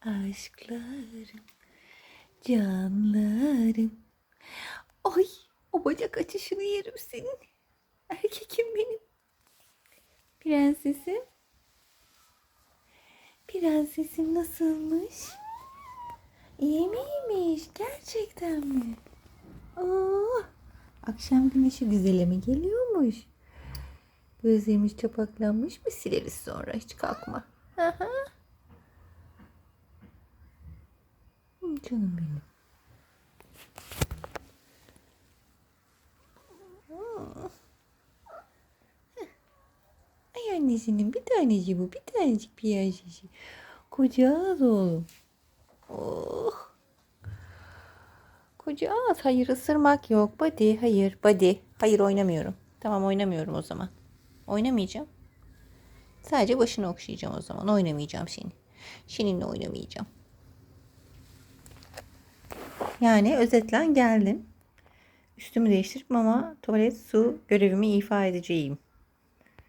Aşklarım, canlarım. Ay o bacak açışını yerim senin. Erkekim benim. Prensesim. Prensesim nasılmış? İyi miymiş? Gerçekten mi? Oo, akşam güneşi güzele mi geliyormuş? Gözlerimiz çapaklanmış mı sileriz sonra hiç kalkma. Aha. Canım benim. Ay annesinin bir taneci bu. Bir tanecik piyajesi. Koca ağız oğlum. Oh. Koca ağız. Hayır ısırmak yok. Body. Hayır. Body. Hayır oynamıyorum. Tamam oynamıyorum o zaman. Oynamayacağım. Sadece başını okşayacağım o zaman. Oynamayacağım seni. Seninle oynamayacağım. Yani özetlen geldim. Üstümü değiştirip ama tuvalet su görevimi ifa edeceğim.